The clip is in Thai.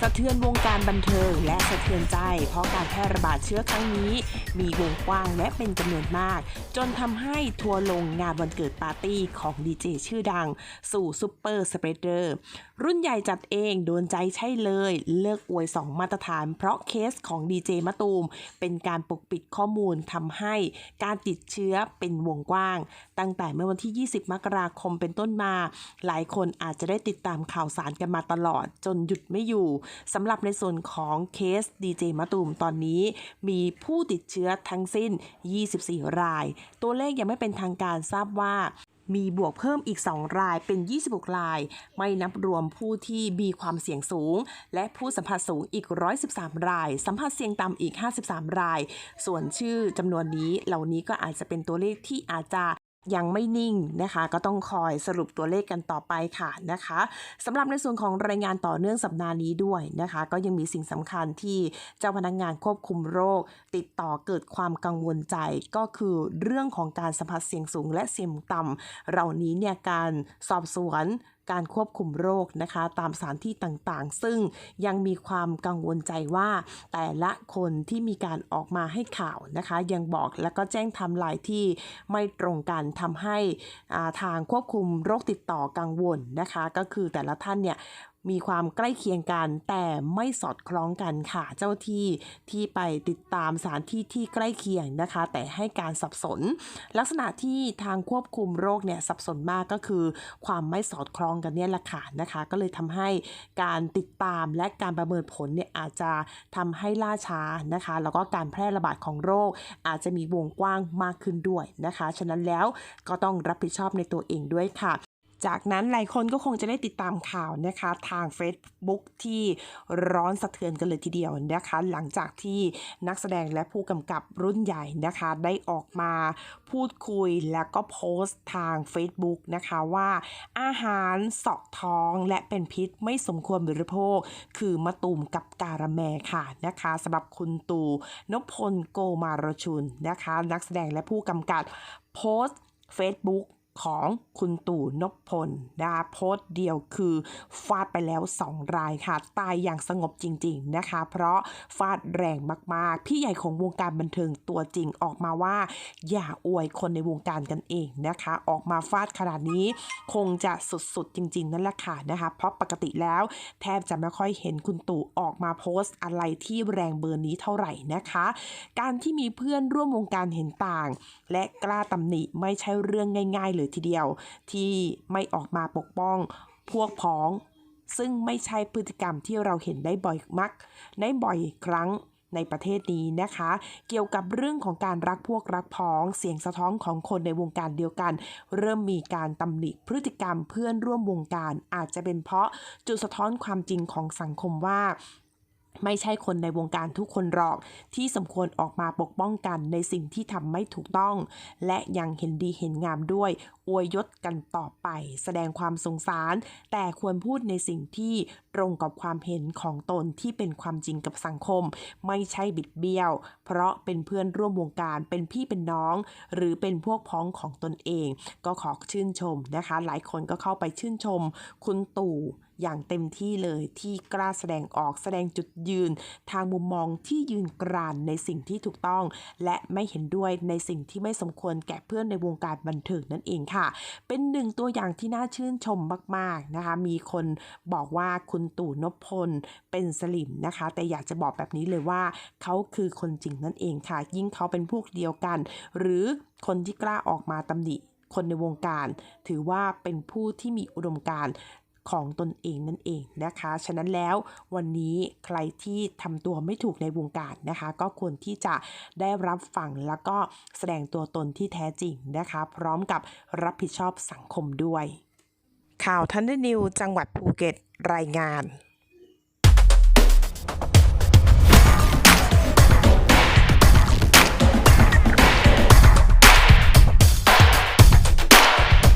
สะเทือนวงการบันเทิงและสะเทือนใจ เพราะการแพร่ระบาดเชื้อครั้งนี้ มีวงกว้างและเป็นจำนวนมาก จนทำให้ทัวร์ลงงานวันเกิดปาร์ตี้ของดีเจชื่อดัง สู่ซูเปอร์สเปรดเดอร์ รุ่นใหญ่จัดเองโดนใจใช่เลย เลิกอวย 2 มาตรฐาน เพราะเคสของดีเจมะตูม เป็นการปกปิดข้อมูลทำให้การติดเชื้อเป็นวงกว้าง ตั้งแต่เมื่อวันที่ 20 มกราคมเป็นต้นมา หลายคนอาจจะได้ติดตามข่าวสารกันมาตลอด จนหยุดไม่อยู่สำหรับในส่วนของเคสดีเจมะตูมตอนนี้ มีผู้ติดเชื้อทั้งสิ้น 24 ราย ตัวเลขยังไม่เป็นทางการทราบว่ามีบวกเพิ่มอีก 2 รายเป็น 26 ราย ไม่นับรวมผู้ที่มีความเสี่ยงสูง และผู้สัมผัสสูงอีก 113 ราย สัมผัสเสี่ยงต่ำอีก 53 ราย ส่วนชื่อจำนวนนี้เหล่านี้ก็อาจจะเป็นตัวเลขที่อาจจะ ยังไม่นิ่งนะคะ ก็ต้องคอยสรุปตัวเลขกันต่อไปค่ะนะคะสำหรับในส่วนของรายงานต่อเนื่องสัปดาห์นี้ด้วยนะคะ ก็ยังมีสิ่งสำคัญที่เจ้าพนักงานควบคุมโรค ติดต่อเกิดความกังวลใจก็คือเรื่องของการสัมผัสเสี่ยงสูงและเสี่ยงต่ำเหล่านี้เนี่ยการสอบสวน การควบคุมโรคนะคะ ตามสถานที่ต่างๆ ซึ่งยังมีความกังวลใจว่า แต่ละคนที่มีการออกมาให้ข่าวนะคะ ยังบอกแล้วก็แจ้งทำลายที่ไม่ตรงกันทำให้อาทางควบคุมโรคติดต่อกังวลนะคะ ก็คือแต่ละท่านเนี่ย มีความใกล้เคียงกันแต่ไม่สอดคล้องกันค่ะ เจ้าที่ที่ไปติดตามสถานที่ที่ใกล้เคียงนะคะ แต่ให้การสับสน ลักษณะที่ทางควบคุมโรคเนี่ยสับสนมากก็คือ ความไม่สอดคล้องกันเนี่ยแหละค่ะนะคะ ก็เลยทำให้การติดตามและการประเมินผลเนี่ยอาจจะทำให้ล่าช้านะคะ แล้วก็การแพร่ระบาดของโรค อาจจะมีวงกว้างมากขึ้นด้วยนะคะ ฉะนั้นแล้วก็ต้องรับผิดชอบในตัวเองด้วยค่ะ จากนั้นหลายคนก็คงจะได้ติดตามข่าวนะคะทาง Facebook ที่ร้อนสะเทือนกันเลยทีเดียวนะคะ หลังจากที่นักแสดงและผู้กำกับรุ่นใหญ่นะคะ ได้ออกมาพูดคุยแล้วก็โพสต์ทาง Facebook นะคะว่าอาหารสาะท้องและเป็นพิษไม่สมควรบริโภค คือมะตูมกับการะแมค่ะนะคะสำหรับคุณตู่นพพลโกมารชุนนะคะ นักแสดงและผู้กำกับโพสต์ Facebook ของคุณตู่นพพลนะโพสต์เดียวคือฟาดไปแล้ว 2 รายค่ะ ตายอย่างสงบจริง ๆนะคะ เพราะฟาดแรงมากๆ พี่ใหญ่ของวงการบันเทิงตัวจริงออกมาว่า อย่าอวยคนในวงการกันเองนะคะ ออกมาฟาดขนาดนี้คงจะสุดๆ จริง ๆ นั่นแหละค่ะนะคะ เพราะปกติแล้วแทบจะไม่ค่อยเห็นคุณตู่ออกมาโพสต์อะไรที่แรงเบอร์นี้เท่าไหร่นะคะ การที่มีเพื่อนร่วมวงการเห็นต่าง และกล้าตำหนิไม่ใช่เรื่องง่าย ๆ เลยทีเดียว ที่ไม่ออกมาปกป้องพวกพ้อง ซึ่งไม่ใช่พฤติกรรมที่เราเห็นได้บ่อยมักในบ่อยครั้งในประเทศนี้นะคะ เกี่ยวกับเรื่องของการรักพวกรักพ้องเสียงสะท้อนของคนในวงการเดียวกัน เริ่มมีการตำหนิพฤติกรรมเพื่อนร่วมวงการอาจจะเป็นเพราะจุดสะท้อนความจริงของสังคมว่า ไม่ใช่คนในวงการทุกคนหรอก ที่สมควรออกมาปกป้องกันในสิ่งที่ทำไม่ถูกต้อง และยังเห็นดีเห็นงามด้วย อวยยศกันต่อไป แสดงความสงสาร แต่ควรพูดในสิ่งที่ ตรงกับความเห็นของตนที่เป็นความจริงกับสังคม ไม่ใช่บิดเบี้ยว เพราะเป็นเพื่อนร่วมวงการเป็นพี่เป็นน้อง หรือเป็นพวกพ้องของตนเอง ก็ขอชื่นชมนะคะ หลายคนก็เข้าไปชื่นชม คุณตู่อย่างเต็มที่เลยที่กล้าแสดงออกแสดงจุดยืน ทางมุมมองที่ยืนกรานในสิ่งที่ถูกต้อง และไม่เห็นด้วยในสิ่งที่ไม่สมควรแก่เพื่อนในวงการบันเทิงนั่นเองค่ะ เป็นหนึ่งตัวอย่างที่น่าชื่นชมมาก ๆนะคะ มีคนบอกว่าคุณตู่นพพลเป็นสลิมนะคะ แต่อยากจะบอกแบบนี้เลยว่าเขาคือคนจริงนั่นเองค่ะ ยิ่งเขาเป็นพวกเดียวกัน หรือคนที่กล้าออกมาตำหนิคนในวงการ ถือว่าเป็นผู้ที่มีอุดมการของตนเองนั่นเองนะคะ ฉะนั้นแล้ววันนี้ใครที่ทำตัวไม่ถูกในวงการนะคะ ก็ควรที่จะได้รับฟังแล้วก็แสดงตัวตนที่แท้จริงนะคะ พร้อมกับรับผิดชอบสังคมด้วย ข่าวทันเดนิวจังหวัดภูเก็ตรายงาน